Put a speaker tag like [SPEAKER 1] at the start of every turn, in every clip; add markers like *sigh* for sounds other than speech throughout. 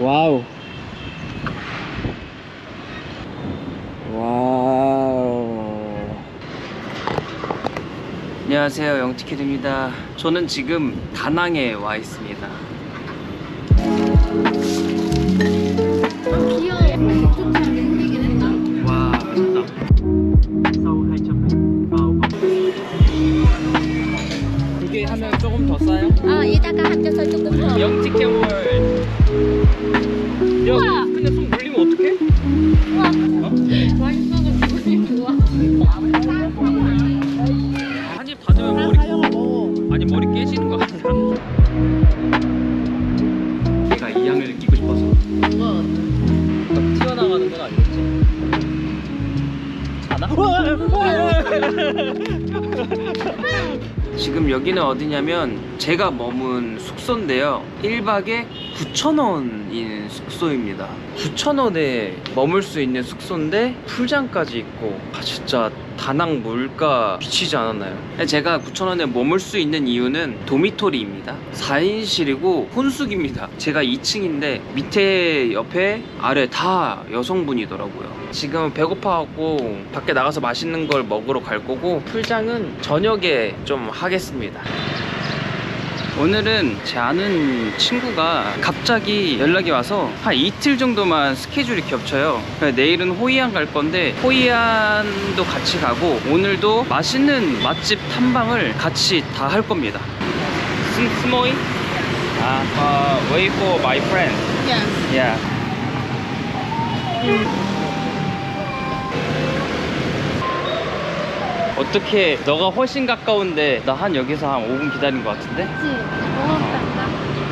[SPEAKER 1] 와우. 와우. 안녕하세요. 영티켓입니다. 저는 지금 다낭에 와 있습니다. 와, 맛있다. 이게 하면 조금 더 싸요?
[SPEAKER 2] 아, 이따가 합쳐서 조금 더.
[SPEAKER 1] 영티켓 월. 야,
[SPEAKER 2] 우와.
[SPEAKER 1] 근데 손 물리면 어떡해?
[SPEAKER 2] 우와.
[SPEAKER 1] 어? 한입 받으면 머리 아니 머리 깨지는 거 아니야? 얘가 이 향을 느끼고 싶어서 튀어나가는 건 아니겠지? 지금 여기는 어디냐면 제가 머문 숙소인데요 1박에 9,000원인 숙소입니다. 9,000원에 머물 수 있는 숙소인데 풀장까지 있고 아 진짜 다낭 물가 미치지 않았나요? 제가 9,000원에 머물 수 있는 이유는 도미토리입니다. 4인실이고 혼숙입니다. 제가 2층인데 밑에 옆에 아래 다 여성분이더라고요. 지금 배고파갖고 밖에 나가서 맛있는 걸 먹으러 갈 거고 풀장은 저녁에 좀 하겠습니다 오늘은 제 아는 친구가 갑자기 연락이 와서 한 이틀 정도만 스케줄이 겹쳐요. 내일은 호이안 갈 건데 호이안도 같이 가고 오늘도 맛있는 맛집 탐방을 같이 다 할 겁니다. 스, 스모이? 아, uh, wait for my friend.
[SPEAKER 2] Yes.
[SPEAKER 1] Yeah. 어떻게 너가 훨씬 가까운데 나 한 여기서 한 5분 기다린 것 같은데?
[SPEAKER 2] 그치. 먹었다.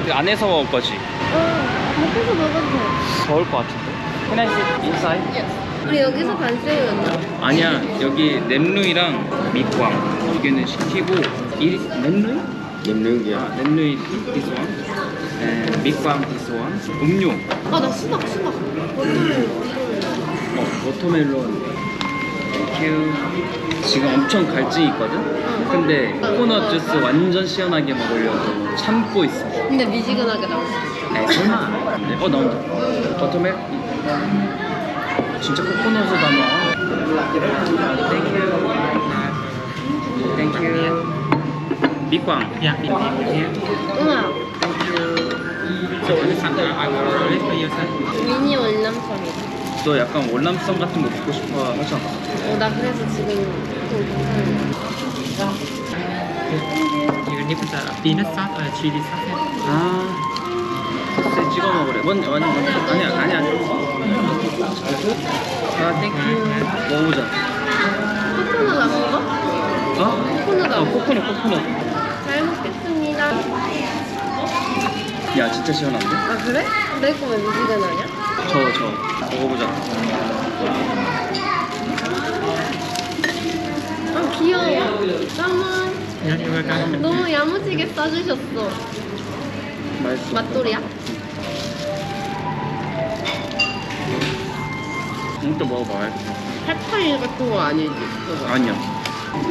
[SPEAKER 1] 그 안에서 먹을 거지?
[SPEAKER 2] 어, 밖에서 먹어도 돼.
[SPEAKER 1] 더울 것 같은데? Can I sit inside?
[SPEAKER 2] Yes. 우리 여기서 반스였나?
[SPEAKER 1] 아니야 여기 nem루이랑 밑광 두 개는 시키고 이
[SPEAKER 3] lemnương
[SPEAKER 1] 아 nem루이 this one and 밑광 this one 음료
[SPEAKER 2] 아, 나 수박, 수박.
[SPEAKER 1] 어 워터멜론 땡 큐 지금 엄청 갈증이 있거든? 근데 코코넛 주스 완전 시원하게 먹으려고 참고 있어
[SPEAKER 2] 근데 미지근하게 나왔어.
[SPEAKER 1] 에이 설마 네, 어 나온다 버터멜 진짜 코코넛을 담아 땡큐 땡큐 밑광 야
[SPEAKER 2] 우와. 미니 월남성이다.
[SPEAKER 1] 너 약간 월남성 같은 거 먹고 싶어 하지 않아?
[SPEAKER 2] 어, 나 그래서 지금
[SPEAKER 4] the peanut sauce or chili sauce.
[SPEAKER 1] 아 소스 찍어 먹으래 뭔 아니 뭔 아니야 아니야 아 땡큐 먹어보자
[SPEAKER 2] 코코넛 안 먹어?
[SPEAKER 1] 어?
[SPEAKER 2] 코코넛 어안 먹어?
[SPEAKER 1] 코코넛 코코넛
[SPEAKER 2] 잘 먹겠습니다.
[SPEAKER 1] 야 진짜 시원한데?
[SPEAKER 2] 아, 그래? 내 거왜 미지근하냐?
[SPEAKER 1] 저저 먹어보자
[SPEAKER 2] 아, 귀여워.
[SPEAKER 4] you're welcome.
[SPEAKER 2] 너무 야무지게 싸주셨어.
[SPEAKER 1] 맛있어
[SPEAKER 2] 맛돌이야?
[SPEAKER 1] 이것도 먹어봐
[SPEAKER 2] 핫파이 같은 거 아니지? 그거.
[SPEAKER 1] 아니야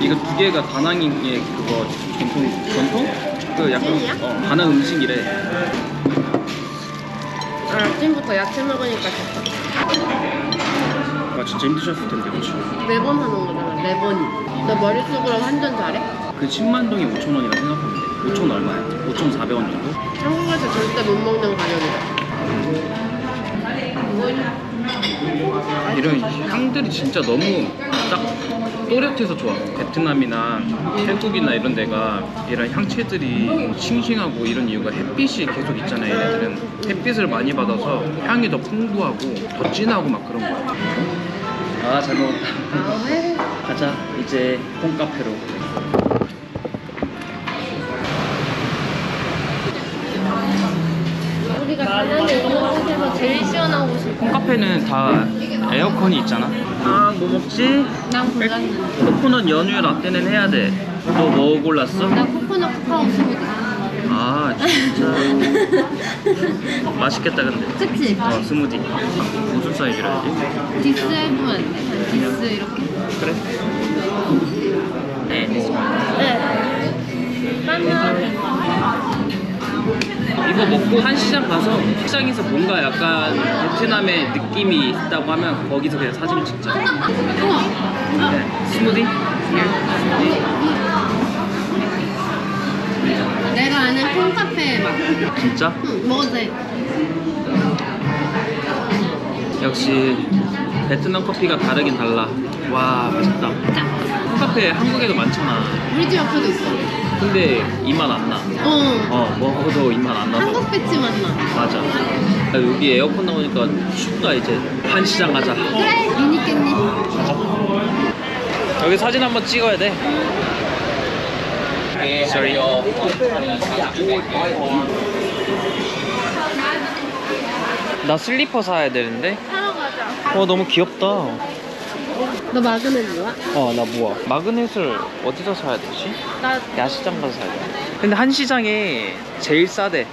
[SPEAKER 1] 이거 두 개가 다낭의 그거 전통 전통? 그 약간
[SPEAKER 2] 찐이야?
[SPEAKER 1] 어, 다낭 음식이래
[SPEAKER 2] 아, 아침부터 야채 먹으니까 좋다.
[SPEAKER 1] 아 진짜 힘드셨을 텐데 그치?
[SPEAKER 2] 매번 하는 거잖아, 매번이. 너 머릿속으로 완전 잘해?
[SPEAKER 1] 그 10만 동이 5천 원이라 생각하면 돼 5천 얼마야? 5,400원 정도?
[SPEAKER 2] 한국에서 절대 못 먹는 가격이다.
[SPEAKER 1] 이런 향들이 진짜 너무 딱 또렷해서 좋아. 베트남이나 태국이나 이런 데가 이런 향채들이 싱싱하고 이런 이유가 햇빛이 계속 있잖아요. 얘네들은 햇빛을 많이 받아서 향이 더 풍부하고 더 진하고 막 그런 거야. 아, 잘 먹었다. *laughs* 가자. 이제 홈카페로.
[SPEAKER 2] 제일 시원한 곳이.
[SPEAKER 1] 홈카페는 다 에어컨이 있잖아. 아, 뭐 먹지?
[SPEAKER 2] 난 골랐는데.
[SPEAKER 1] 코코넛 연유 라떼는 해야 돼. 너 뭐 골랐어?
[SPEAKER 2] 나 코코넛 카카오 스무디.
[SPEAKER 1] 아, 진짜. *laughs* 맛있겠다, 근데.
[SPEAKER 2] 그치?
[SPEAKER 1] 어, 스무디. 무슨 사이즈로 해야지?
[SPEAKER 2] 디스 해보면 안 돼. 디스 이렇게.
[SPEAKER 1] 그래. 네.
[SPEAKER 2] 네. 만나.
[SPEAKER 1] 이거 먹고 한 시장 가서 시장에서 뭔가 약간 베트남의 느낌이 있다고 하면 거기서 그냥 사진 찍자. 네. 스무디?
[SPEAKER 2] 내가 아는 홈카페 맛.
[SPEAKER 1] 진짜?
[SPEAKER 2] 응, 먹어도 돼.
[SPEAKER 1] 역시 베트남 커피가 다르긴 달라. 와, 맛있다. 홈카페 한국에도 많잖아.
[SPEAKER 2] 우리 집 앞에도 있어.
[SPEAKER 1] 근데 이만 안 나.
[SPEAKER 2] 어.
[SPEAKER 1] 어, 먹어도 이만 안 나서.
[SPEAKER 2] 한국 배치 맛나.
[SPEAKER 1] 맞아. 아, 여기 에어컨 나오니까 춥다 이제. 한시장 가자.
[SPEAKER 2] 그래. 깻잎.
[SPEAKER 1] 여기 사진 한번 찍어야 돼. Sorry. 나 슬리퍼 사야 되는데.
[SPEAKER 2] 사러 가자.
[SPEAKER 1] 어 너무 귀엽다.
[SPEAKER 2] 너 마그넷 좋아?
[SPEAKER 1] 어나 뭐야? 마그넷을 어디서 사야 되지?
[SPEAKER 2] 나
[SPEAKER 1] 야시장 가서 사야 돼. 근데 한 시장이 제일 싸대.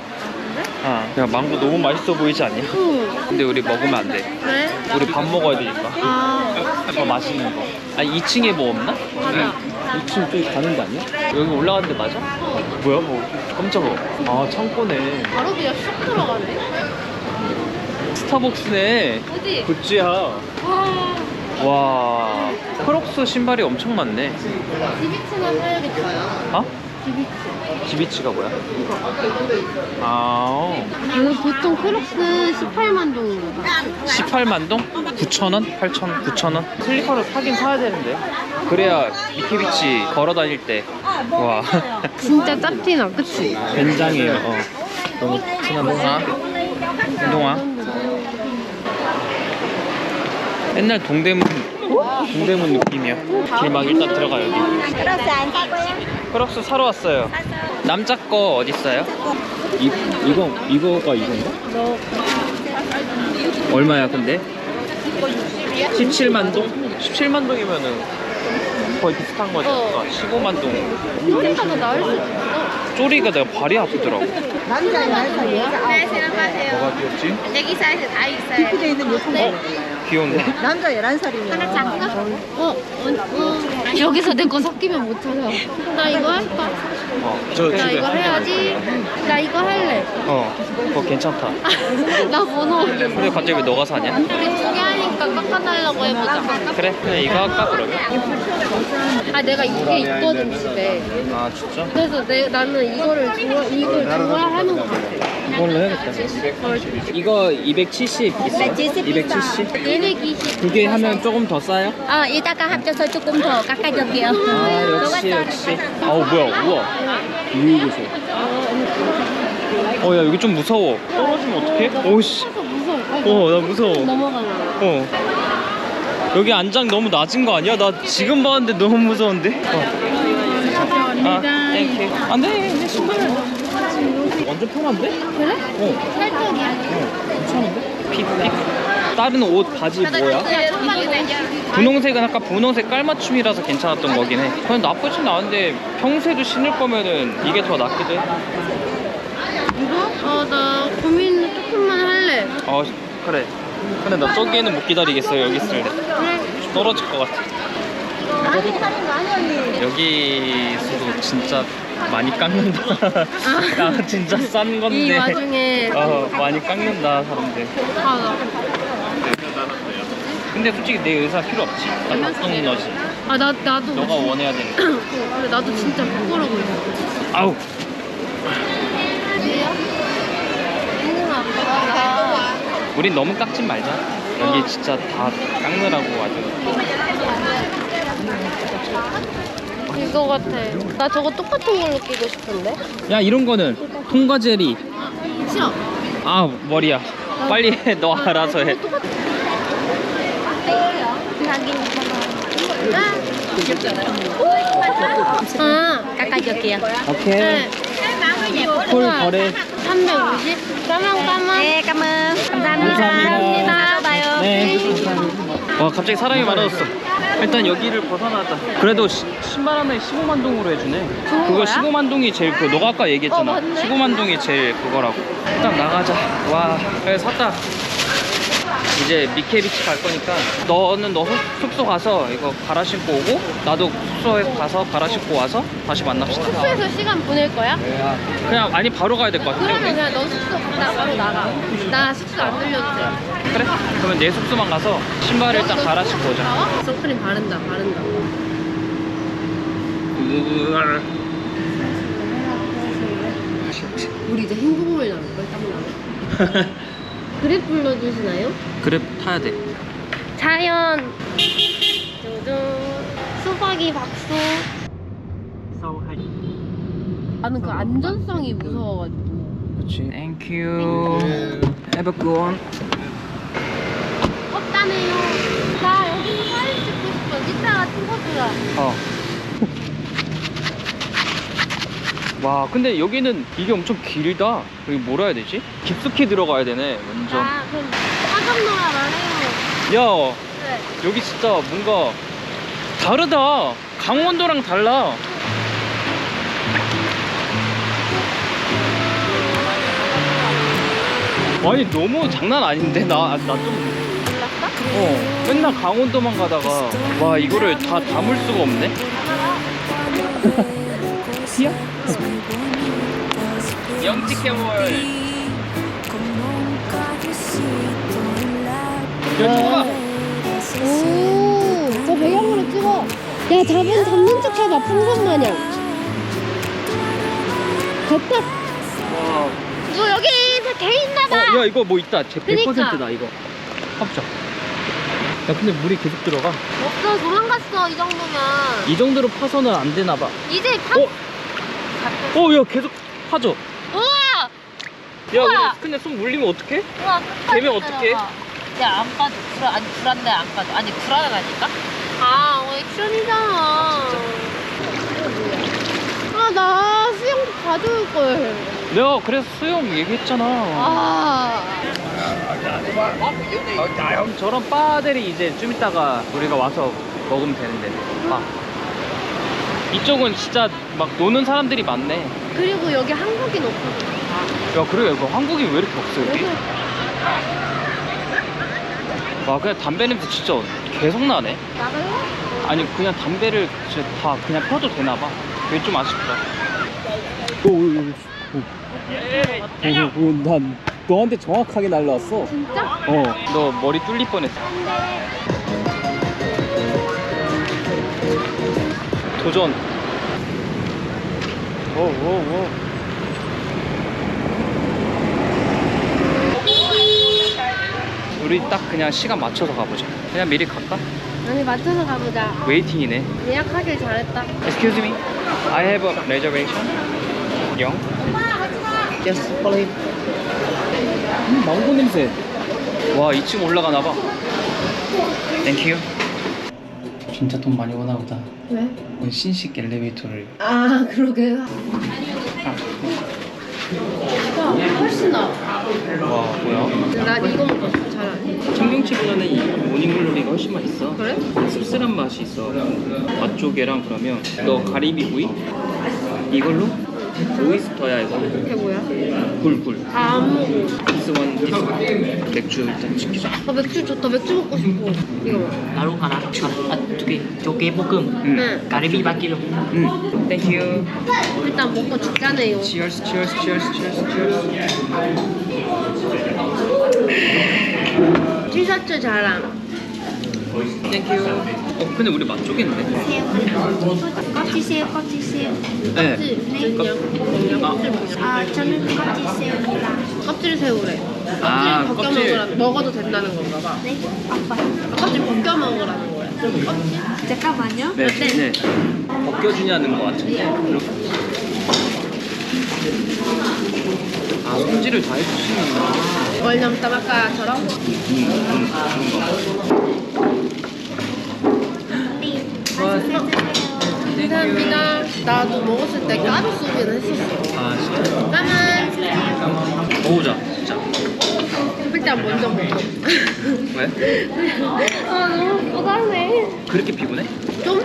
[SPEAKER 1] 아, 야 망고 너무 맛있어 보이지 않냐?
[SPEAKER 2] 응.
[SPEAKER 1] 근데 우리 먹으면 안 돼.
[SPEAKER 2] 왜?
[SPEAKER 1] 우리 밥 먹어야 되니까.
[SPEAKER 2] 아.
[SPEAKER 1] 더 맛있는 거. 아 2층에 뭐 없나?
[SPEAKER 2] 맞아.
[SPEAKER 1] 2층 저기 가는 거 아니야? 여기 올라가는 데 맞아? 뭐야 뭐 깜짝아. 아 창고네.
[SPEAKER 2] 바로 그냥 쑥 들어가네.
[SPEAKER 1] 스타벅스네.
[SPEAKER 2] 어디?
[SPEAKER 1] 굿즈야.
[SPEAKER 2] 와.
[SPEAKER 1] 와. 크록스 신발이 엄청 많네.
[SPEAKER 2] 디비츠나 사야겠어요.
[SPEAKER 1] 어?
[SPEAKER 2] 디비츠.
[SPEAKER 1] 지비치가 뭐야? 아.
[SPEAKER 2] 이거 보통 크록스 18만 동으로 사.
[SPEAKER 1] 18만 동? 9,000원? 8,000원? 9,000원? 슬리퍼를 사긴 사야 되는데 그래야 미키비치 걸어 다닐 때 와.
[SPEAKER 2] 진짜 짭티나, 그치?
[SPEAKER 1] 된장이에요. 어. 너무 친한 동아. 동아. 옛날 동대문 동대문 느낌이야. 길막 일단 들어가 여기.
[SPEAKER 3] 크로스 안 사고요?
[SPEAKER 1] 크록스 사러 왔어요. 남자 거 어디 있어요? 이 이거 이거가 이건가? 얼마야 근데? 17만 동? 17만 동이면은 거의 비슷한 거죠.
[SPEAKER 2] 어.
[SPEAKER 1] 15만 동.
[SPEAKER 2] 쪼리가 더 나을 수도 있어.
[SPEAKER 1] 쪼리가 내가 발이 아프더라고.
[SPEAKER 3] 남자 날사 여자
[SPEAKER 2] 네, 생각하세요.
[SPEAKER 1] 뭐가 귀엽지?
[SPEAKER 2] 애기 사이즈 다 있어요.
[SPEAKER 3] 디프에 있는 요
[SPEAKER 2] 네.
[SPEAKER 1] 귀여운데?
[SPEAKER 3] 남자 11살이면
[SPEAKER 2] 하나 작가? 어, 어, 어. 여기서 내 거 섞이면 못 찾아. 나 이거 할까?
[SPEAKER 1] 어, 저
[SPEAKER 2] 나
[SPEAKER 1] 집에
[SPEAKER 2] 이거
[SPEAKER 1] 한
[SPEAKER 2] 해야지. 나 이거 할래.
[SPEAKER 1] 어, 그거 괜찮다. *laughs*
[SPEAKER 2] 나 번호.
[SPEAKER 1] 근데 갑자기 왜 너가 사냐?
[SPEAKER 2] 우리 두개하 니까 깎아달라고 해보자.
[SPEAKER 1] 그래, 그냥 이거 할까 그러면?
[SPEAKER 2] 아, 내가 이게 있거든, 집에.
[SPEAKER 1] 아 진짜?
[SPEAKER 2] 그래서 내, 나는 이거를 좋아, 이걸 좋아하는 것 같아.
[SPEAKER 1] 이걸로 해야겠다. 이거 270 있어? 270?
[SPEAKER 2] 220.
[SPEAKER 1] 두 개 하면 조금 더 싸요?
[SPEAKER 3] 어 이따가 합쳐서 조금 더 깎아줄게요
[SPEAKER 1] 아 역시 역시. 아우 뭐야 우와. 이거. 어야 여기 좀 무서워. 떨어지면 어떡해? 오씨.
[SPEAKER 2] 그래서 무서워.
[SPEAKER 1] 어나 무서워.
[SPEAKER 2] 넘어가나.
[SPEAKER 1] 어. 여기 안장 너무 낮은 거 아니야? 나 지금 봤는데 너무 무서운데? 어. 아, 땡큐. 안 돼, 내 신발. 완전 편한데?
[SPEAKER 2] 그래?
[SPEAKER 1] 어,
[SPEAKER 2] 살짝이야.
[SPEAKER 1] 어, 괜찮은데? 픽, 픽. 다른 옷, 바지 뭐야? 분홍색은 아까 분홍색 깔맞춤이라서 괜찮았던 거긴 해. 그냥 나쁘진 않은데 평소에도 신을 거면은 이게 더 낫기도 해.
[SPEAKER 2] 이거? 어, 나 고민 조금만 할래.
[SPEAKER 1] 어, 그래. 근데 나 저기에는 못 기다리겠어, 여기 있을래. 떨어질 것 같아.
[SPEAKER 3] 많이 사는 거 아니야 언니
[SPEAKER 1] 여기서도 진짜 많이 깎는다. 아, 진짜
[SPEAKER 2] 싼이
[SPEAKER 1] 건데.
[SPEAKER 2] 와중에.
[SPEAKER 1] 어, 많이 깎는다, 사람들.
[SPEAKER 2] 아,
[SPEAKER 1] 근데 솔직히 내 의사 필요 없지. 나 박동 너지.
[SPEAKER 2] 아, 나, 나도.
[SPEAKER 1] 너가 원해야 되니까.
[SPEAKER 2] 근데 *coughs* 나도 진짜 부끄러워 있어.
[SPEAKER 1] 아우.
[SPEAKER 2] 있는 아빠가.
[SPEAKER 1] 우린 너무 깎진 말자. 여기 진짜 다 깎느라고 아주.
[SPEAKER 2] 이거 같아. 나 저거 똑같은 걸로 끼고 싶은데?
[SPEAKER 1] 야 이런 거는 통과 젤리.
[SPEAKER 2] 싫어.
[SPEAKER 1] 아 머리야. 빨리 해. 너 알아서 해.
[SPEAKER 2] 아,
[SPEAKER 3] 깎아줄게요
[SPEAKER 1] 오케이.
[SPEAKER 2] 네.
[SPEAKER 1] 콜 거래.
[SPEAKER 2] 아, 350. 까만 까만.
[SPEAKER 3] 네, 까만. 감사합니다.
[SPEAKER 2] 감사합니다.
[SPEAKER 3] 또 봐요.
[SPEAKER 1] 네. 와 갑자기 사람이 많아졌어. 일단 여기를 벗어나자. 그래도 시, 10만 원에 15만 동으로 해주네.
[SPEAKER 2] 좋은
[SPEAKER 1] 그거
[SPEAKER 2] 거야?
[SPEAKER 1] 15만 동이 제일 그 너가 아까 얘기했잖아.
[SPEAKER 2] 어, 맞네.
[SPEAKER 1] 15만 동이 제일 그거라고. 일단 나가자. 와 그래 샀다. 이제 미케비치 갈 거니까 너는 너 숙- 숙소 가서 이거 갈아 신고 오고 나도 숙소에 가서 갈아 신고 와서 다시 만납시다.
[SPEAKER 2] 숙소에서 시간 보낼 거야?
[SPEAKER 1] 그냥 아니 바로 가야 될 것 같은데.
[SPEAKER 2] 그러면
[SPEAKER 1] 우리?
[SPEAKER 2] 그냥 너 숙소 갔다 바로 나가. 나 숙소 안 들려도 돼.
[SPEAKER 1] 그래? 그러면 내 숙소만 가서 신발을 일단 갈아 신고 오자.
[SPEAKER 2] 선크림 바른다, 바른다. 우리 이제 행복물 나올 걸 땀나. 그랩 불러주시나요?
[SPEAKER 1] 그래 타야 돼.
[SPEAKER 2] 자연. 두둥. 수박이 박수. 나는 그 안전성이 무서워가지고.
[SPEAKER 1] 그렇지. Thank you. Have a good one.
[SPEAKER 2] 덥다네요. 나 여기서 사진 찍고 싶어. 이따가 찍어주라.
[SPEAKER 1] 어. 와, 근데 여기는 이게 엄청 길다. 여기 뭐라 해야 되지? 깊숙이 들어가야 되네, 완전.
[SPEAKER 2] 아, 그럼 화장노라 말해요.
[SPEAKER 1] 야,
[SPEAKER 2] 네.
[SPEAKER 1] 여기 진짜 뭔가 다르다. 강원도랑 달라. 아니 너무 장난 아닌데 나나좀
[SPEAKER 2] 몰랐어?
[SPEAKER 1] 어, 맨날 강원도만 가다가 와 이거를 다 담을 수가 없네. 티 *laughs* 야? 영지 캐몰. 야.
[SPEAKER 2] 오, 저 배경으로 찍어. 야, 잡은 잡는 척 해봐, 풍선 마냥. 됐다.
[SPEAKER 1] 와.
[SPEAKER 2] 너 여기 개 있나봐.
[SPEAKER 1] 어, 야 이거 뭐 있다. 제
[SPEAKER 2] 그니까.
[SPEAKER 1] 100%다 이거. 합자. 야 근데 물이 계속 들어가.
[SPEAKER 2] 없어, 도망갔어, 이 정도면.
[SPEAKER 1] 이 정도로 파서는 안 되나 봐.
[SPEAKER 2] 이제 파.
[SPEAKER 1] 어? 어, 야 계속 파져.
[SPEAKER 2] 우와!
[SPEAKER 1] 야,
[SPEAKER 2] 우와.
[SPEAKER 1] 근데, 근데 손 물리면 어떡해?
[SPEAKER 2] 우와, 끝까지
[SPEAKER 1] 되면 어떡해?
[SPEAKER 5] 야, 안 빠져. 불, 아니, 불안데 안 빠져. 아니, 불안하다니까?
[SPEAKER 2] 아, 어, 액션이잖아. 아, 나 수영도 가져올 걸.
[SPEAKER 1] 내가 그래서 수영 얘기했잖아.
[SPEAKER 2] 아.
[SPEAKER 1] 저런 바들이 이제 좀 이따가 우리가 와서 먹으면 되는데. 아. 이쪽은 진짜 막 노는 사람들이 많네.
[SPEAKER 2] 그리고 여기 한국인 없어.
[SPEAKER 1] 야, 그래. 이거 한국인 왜 이렇게 없어, 여기?
[SPEAKER 2] 여기
[SPEAKER 1] 와, 그냥 담배 냄새 진짜 계속 나네.
[SPEAKER 2] 나가요?
[SPEAKER 1] 아니, 그냥 담배를 진짜 다 그냥 펴도 되나 봐. 그게 좀 아쉽다. 난 너한테 정확하게 날라왔어.
[SPEAKER 2] 진짜?
[SPEAKER 1] 어, 너 머리 뚫릴 뻔했어. 도전. 오, 오, 오. 우리 딱 그냥 시간 맞춰서 가보자. 그냥 미리 갈까?
[SPEAKER 2] 아니, 맞춰서 가보자.
[SPEAKER 1] 웨이팅이네.
[SPEAKER 2] 예약하길 잘했다.
[SPEAKER 1] Excuse me. I have a reservation. 영. Yes, please. 음, 망고 냄새. 와, 2층 올라가나 봐. Thank you. 진짜 돈 많이 버나 보다.
[SPEAKER 2] 왜?
[SPEAKER 1] 신식 엘리베이터를.
[SPEAKER 2] 아, 그러게. 야, 훨씬 나아.
[SPEAKER 1] 와, 뭐야?
[SPEAKER 2] 난 이거 먹고 싶어, 차라리.
[SPEAKER 1] 청경채보다는 이 모닝글로리가 훨씬 맛있어.
[SPEAKER 2] 그래?
[SPEAKER 1] 씁쓸한 맛이 있어. 맛조개랑 그러면 너 가리비 구이? 이걸로? 오이스터야 이거.
[SPEAKER 2] 이게 뭐야?
[SPEAKER 1] 굴 굴.
[SPEAKER 2] 다 안 먹어.
[SPEAKER 1] 디스원 디스. 맥주 일단 시키자.
[SPEAKER 2] 아, 맥주 좋다. 맥주 먹고 싶어. 이거 봐.
[SPEAKER 4] Naruh hara. Ah, 저기 조개 볶음.
[SPEAKER 1] 응.
[SPEAKER 2] 응.
[SPEAKER 4] 가리비 반키로.
[SPEAKER 1] 응. 땡큐.
[SPEAKER 2] 일단 먹고 죽자네요.
[SPEAKER 1] Cheers, cheers, cheers, cheers, cheers.
[SPEAKER 2] 티셔츠 자랑.
[SPEAKER 1] 땡큐. 어, 근데 우리 맛조개인데?
[SPEAKER 3] 껍질새우, 껍질새우.
[SPEAKER 1] 네.
[SPEAKER 2] 껍질 그냥
[SPEAKER 1] 아.
[SPEAKER 3] 아, 저는 껍질새우입니다.
[SPEAKER 2] 껍질 새우래. 껍질
[SPEAKER 1] 아,
[SPEAKER 2] 벗겨
[SPEAKER 1] 껍질.
[SPEAKER 2] 먹으라. 먹어도 된다는 건가 봐.
[SPEAKER 3] 네, 아빠.
[SPEAKER 2] 껍질 벗겨 먹으라는 거야. 껍질.
[SPEAKER 3] 잠깐만요.
[SPEAKER 1] 네,
[SPEAKER 2] 어때?
[SPEAKER 1] 네. 벗겨주냐는 거 같은데. 이렇게. 아, 손질을 다 해주시는구나.
[SPEAKER 2] 월남 따마카처럼.
[SPEAKER 1] 음,
[SPEAKER 2] 까만 미나 나도 먹었을 때 까루 소리를 했었어.
[SPEAKER 1] 아 진짜?
[SPEAKER 2] 까만
[SPEAKER 1] 까만? 까만? 먹어보자 진짜 일단 먼저 먹어. *laughs* 왜? *laughs*
[SPEAKER 2] 아 너무 고단해.
[SPEAKER 1] 그렇게 피곤해?
[SPEAKER 2] 좀?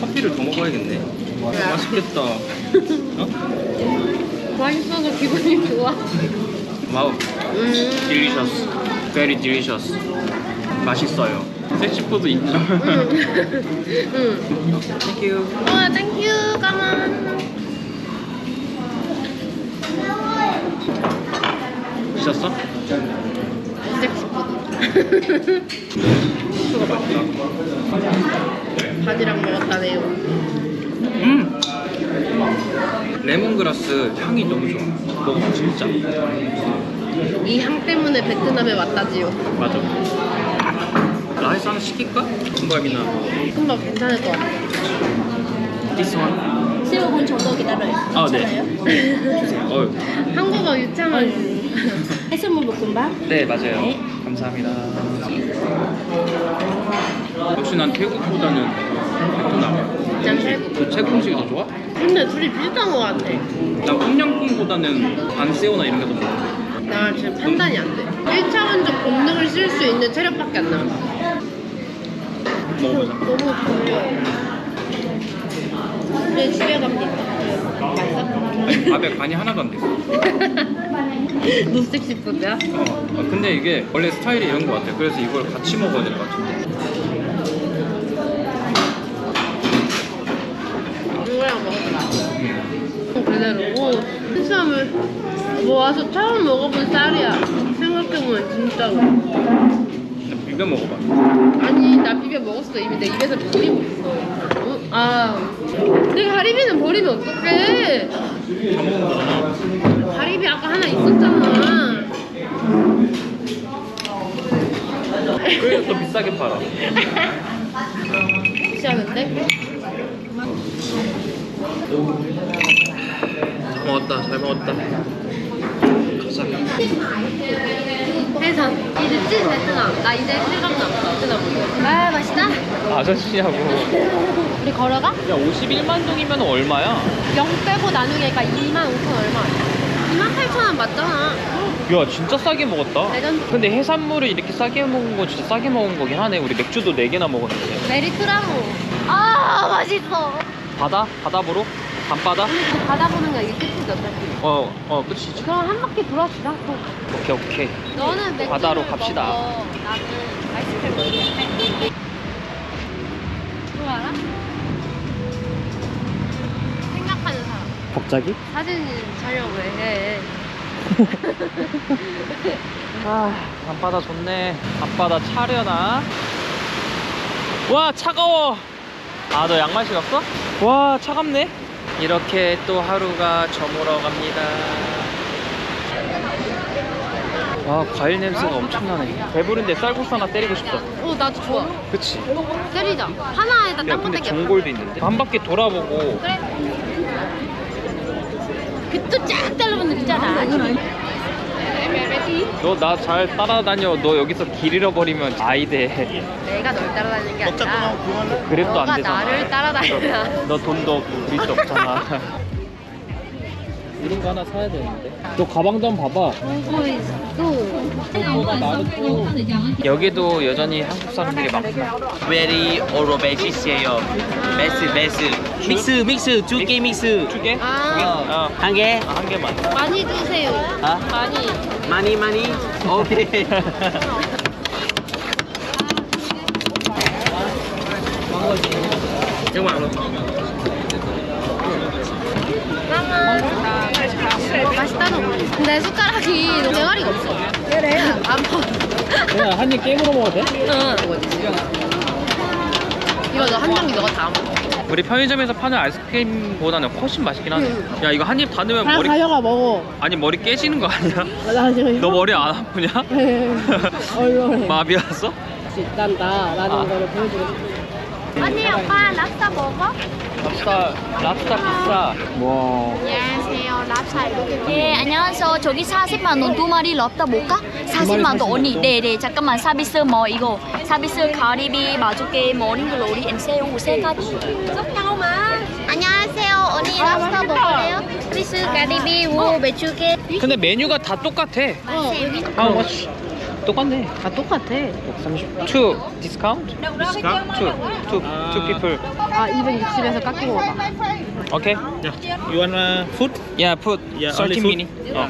[SPEAKER 1] 커피를 더 먹어야겠네 와, 맛있겠다 어?
[SPEAKER 2] 맛있어서 기분이 좋아.
[SPEAKER 1] 와우
[SPEAKER 2] 음.
[SPEAKER 1] delicious very delicious 맛있어요 섹시푸드 인정.
[SPEAKER 2] 응. 응.
[SPEAKER 1] Thank you.
[SPEAKER 2] 와, 땡큐, 까만.
[SPEAKER 1] 드셨어?
[SPEAKER 2] 섹시푸드.
[SPEAKER 1] 수가 맛있다.
[SPEAKER 2] 바지락 먹었다네요.
[SPEAKER 1] 음. 레몬그라스 향이 너무 좋아. 먹으면 진짜.
[SPEAKER 2] 이 향 때문에 베트남에 왔다지요.
[SPEAKER 1] 맞아. 라이스 하나 시킬까? 금밥이나.
[SPEAKER 2] 금방 괜찮을 것 같아.
[SPEAKER 1] This one.
[SPEAKER 3] 15분 정도 기다려요.
[SPEAKER 1] 아 네. *laughs* 어.
[SPEAKER 2] 한국어 유창한. *laughs*
[SPEAKER 3] 해산물 볶음밥.
[SPEAKER 1] 네 맞아요.
[SPEAKER 3] 네.
[SPEAKER 1] 감사합니다. 역시 난 태국보다는 베트남.
[SPEAKER 2] 난 태국.
[SPEAKER 1] 너 태국 음식이 더 좋아?
[SPEAKER 2] 근데 둘이 비슷한 것 같아.
[SPEAKER 1] 나 똠양꿍보다는 반세오나 이런 게 더 좋아.
[SPEAKER 2] 나 지금 판단이 안 돼. 1차원적 본능을 쓸 수 있는 체력밖에 안 남았어.
[SPEAKER 1] 먹어보자.
[SPEAKER 2] 너무 졸려. 이제 집에 갑니다. 맛있어?
[SPEAKER 1] 밥에 간이 하나도 안 됐어. *laughs*
[SPEAKER 2] 노섹시 푸드야?
[SPEAKER 1] 어. 아, 근데 이게 원래 스타일이 이런 거 같아. 그래서 이걸 같이 먹어야 될 것 같은데.
[SPEAKER 2] 이거랑. 그대로고 뭐 와서 처음 먹어본 쌀이야. 생각해보면 진짜로.
[SPEAKER 1] 나 비벼 먹어봐.
[SPEAKER 2] 아니 나 비벼 먹었어. 이미 내 입에서 버리고 있어. 어? 아, 내 가리비는 버리면 어떡해?
[SPEAKER 1] 다 먹은 거잖아.
[SPEAKER 2] 가리비 아까 하나 있었잖아.
[SPEAKER 1] 그래서 또 비싸게 팔아. *laughs*
[SPEAKER 2] 혹시하는데?
[SPEAKER 1] 잘 먹었다. 잘 먹었다. 가 자.
[SPEAKER 2] 해산. 이제 찐 베트남. 나 이제 실감 났어. 베트남. 아 맛있다.
[SPEAKER 1] 아저씨하고. *laughs*
[SPEAKER 2] 우리 걸어가?
[SPEAKER 1] 야 51만 동이면 얼마야?
[SPEAKER 2] 0 빼고 나누니까 2만 5천 얼마 아니야? 2만 8천 원 맞잖아.
[SPEAKER 1] 야 진짜 싸게 먹었다.
[SPEAKER 2] 레전드.
[SPEAKER 1] 근데 해산물을 이렇게 싸게 먹은 거 진짜 싸게 먹은 거긴 하네. 우리 맥주도 4개나 먹었는데.
[SPEAKER 2] 메리트라모. 아 맛있어.
[SPEAKER 1] 바다? 바다보로? 밤바다?
[SPEAKER 2] 그 바다 보는 거 이게 끝이지 어차피.
[SPEAKER 1] 어, 어, 끝이지.
[SPEAKER 2] 그럼 한 바퀴 돌아주자. 또.
[SPEAKER 1] 오케이, 오케이.
[SPEAKER 2] 너는 맥주
[SPEAKER 1] 바다로 갑시다.
[SPEAKER 2] 먹어. 나는 아이스크림 먹을게. 그거 알아? 생각하는 사람.
[SPEAKER 1] 갑자기?
[SPEAKER 2] 사진 촬영 왜 해? *laughs*
[SPEAKER 1] 아, 밤바다 좋네. 밤바다 차려나? 와, 차가워. 아, 너 양말 신었어? 와, 차갑네. 이렇게 또 하루가 저물어 갑니다. 와, 과일 냄새가 엄청나네. 배부른데 쌀국수 하나 때리고 싶다.
[SPEAKER 2] 어 나도 좋아.
[SPEAKER 1] 그치?
[SPEAKER 2] 때리자. 하나에다
[SPEAKER 1] 야, 근데. 전골도 있는데? 한 바퀴 돌아보고.
[SPEAKER 2] 그래. 그또 쫙 달라붙는 있잖아.
[SPEAKER 1] 너 나 잘 따라다녀. 너 여기서 길 잃어버리면 아이 돼.
[SPEAKER 2] 내가 널 따라다니는 게 아니라
[SPEAKER 1] 그랩도
[SPEAKER 2] 너가
[SPEAKER 1] 안 되잖아.
[SPEAKER 2] 나를 따라다니나.
[SPEAKER 1] 너 돈도 없고 우리도 없잖아. *laughs* 이런 거 하나 사야 되는데. 너 가방도 한번 봐봐. 여기도 여전히 한국 사람들이 많구나.
[SPEAKER 6] very 오로베지스예요. 베스 베스 믹스 믹스 두 개 믹스
[SPEAKER 1] 두 개?
[SPEAKER 2] 아
[SPEAKER 1] 어,
[SPEAKER 6] 한 개.
[SPEAKER 1] 아, 한 개만.
[SPEAKER 2] 많이 드세요.
[SPEAKER 6] 아
[SPEAKER 2] 많이.
[SPEAKER 6] 많이 많이 오케이.
[SPEAKER 2] 맛있다는 근데 숟가락이 대가리가 없어. 그래. 안 봐.
[SPEAKER 1] 그냥 한입 깨물어 먹어도 돼?
[SPEAKER 2] 응. 이거 너 한 장이 너가 다 먹어.
[SPEAKER 1] 우리 편의점에서 파는 아이스크림보다는 훨씬 맛있긴 하네. 야 이거 한 입 다 넣으면 머리
[SPEAKER 2] 가져가 먹어.
[SPEAKER 1] 아니 머리 깨지는 거 아니야?
[SPEAKER 2] 나 지금
[SPEAKER 1] 너 머리 안 아프냐?
[SPEAKER 2] 얼른
[SPEAKER 1] 마비 왔어?
[SPEAKER 2] 수 있단다라는
[SPEAKER 1] 아.
[SPEAKER 2] 거를 보여주고 싶어.
[SPEAKER 3] 언니 오빠 랍스터 먹어?
[SPEAKER 1] 랍스타 랍스타 비싸. 와.
[SPEAKER 3] 안녕하세요. 랍스터 이렇게
[SPEAKER 7] 네, 안녕하세요. 저기 40만 원 두 마리 럽다 볼까? 40만 원 언니. 네, 네. 잠깐만. 서비스 뭐 이거. 서비스 가리비, 마조개, 머닝글로리, 앤새우 세 가지.
[SPEAKER 3] 안녕하세요. 언니 랍스터 먹을래요? 피스 가리비 우 메추게
[SPEAKER 1] 근데 메뉴가 다 똑같아.
[SPEAKER 2] 어, 여기
[SPEAKER 1] How much? 똑같네.
[SPEAKER 2] 아 똑같아
[SPEAKER 1] 130. Two discount? Discount? Two. Two. Two people.
[SPEAKER 2] 아 260에서 깎인 거다
[SPEAKER 1] 오케이.
[SPEAKER 6] You want uh, food?
[SPEAKER 1] 야, put
[SPEAKER 6] Yeah,
[SPEAKER 1] 30
[SPEAKER 6] only
[SPEAKER 1] mini. 어.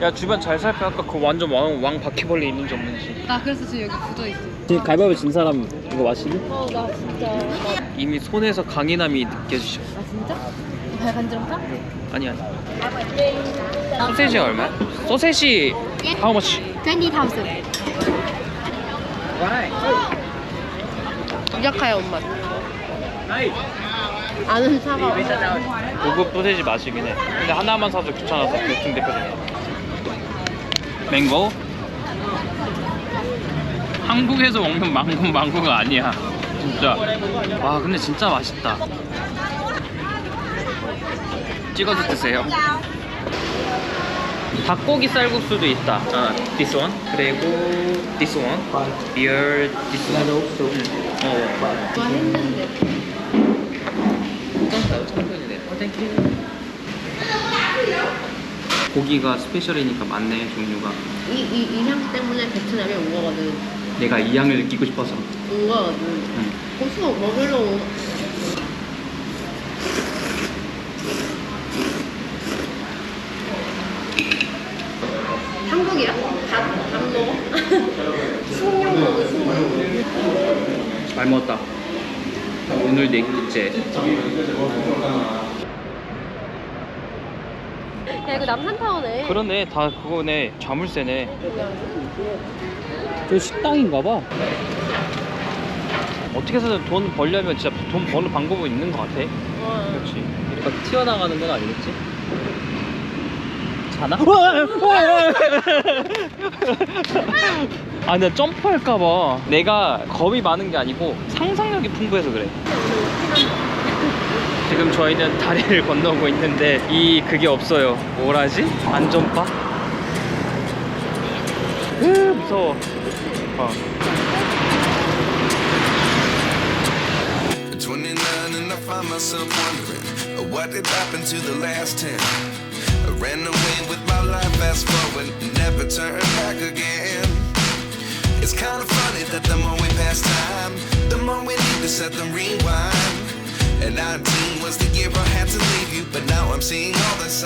[SPEAKER 1] 야, 주변 잘 살펴. 아까 그 완전 왕, 왕 바퀴벌레 있는지 없는지.
[SPEAKER 2] 나 그래서 지금 여기 굳어 있어
[SPEAKER 1] 지금 가위바위보 진 사람 이거 마시기?
[SPEAKER 2] 어 나 진짜
[SPEAKER 1] 이미 손에서 강인함이 느껴지셔.
[SPEAKER 2] 아 진짜? 발 간지럽다?
[SPEAKER 1] 아니 아니. 소세지 얼마? 소세지 how much?
[SPEAKER 3] 20,000.
[SPEAKER 2] 유약하야 엄마 아는 차가
[SPEAKER 1] 고급 소세지 맛이긴 해. 근데 하나만 사도 귀찮아서 대충 대표되네. 맹고? 한국에서 먹는 망고 망고가 아니야. 진짜. 와 근데 진짜 맛있다. 찍어서 드세요. 닭고기 쌀국수도 있다. 어, this one. 그리고 this one. Beer, this one. 응. 어.
[SPEAKER 2] 좋아했는데
[SPEAKER 1] 괜찮다. 천천히네. 어, 땡큐. 고기가 스페셜이니까 많네 종류가.
[SPEAKER 2] 이, 이, 이향 때문에 베트남에 온 거거든
[SPEAKER 1] 내가 이 향을 느끼고 싶어서.
[SPEAKER 2] 온 거거든
[SPEAKER 1] 응.
[SPEAKER 2] 고수 먹으러 온 한국이야? 먹어? 숭늉 먹어 숭늉
[SPEAKER 1] 잘 먹었다. 오늘 네 끼째.
[SPEAKER 2] 야 이거 남산타워네
[SPEAKER 1] 그러네. 다 그거네. 자물쇠네. 저 식당인가 봐. 어떻게 해서든 돈 벌려면 진짜 돈 버는 방법은 있는 것 같아. 그렇지. 그러니까 튀어나가는 건 아니겠지? 자나? 아, 근데 점프할까봐 내가 겁이 많은 게 아니고 상상력이 풍부해서 그래. 지금 저희는 다리를 건너고 있는데 이 그게 없어요. 뭐라지? 안전바? 으 무서워. 어.
[SPEAKER 8] 29 and I find myself wondering uh, what did happen to the last 10. Ran away with my life, fast forward, never turn back again. It's kind of funny that the more we pass time, the more we need to set the rewind. And 19 was the year I had to leave you, but now I'm seeing all the signs.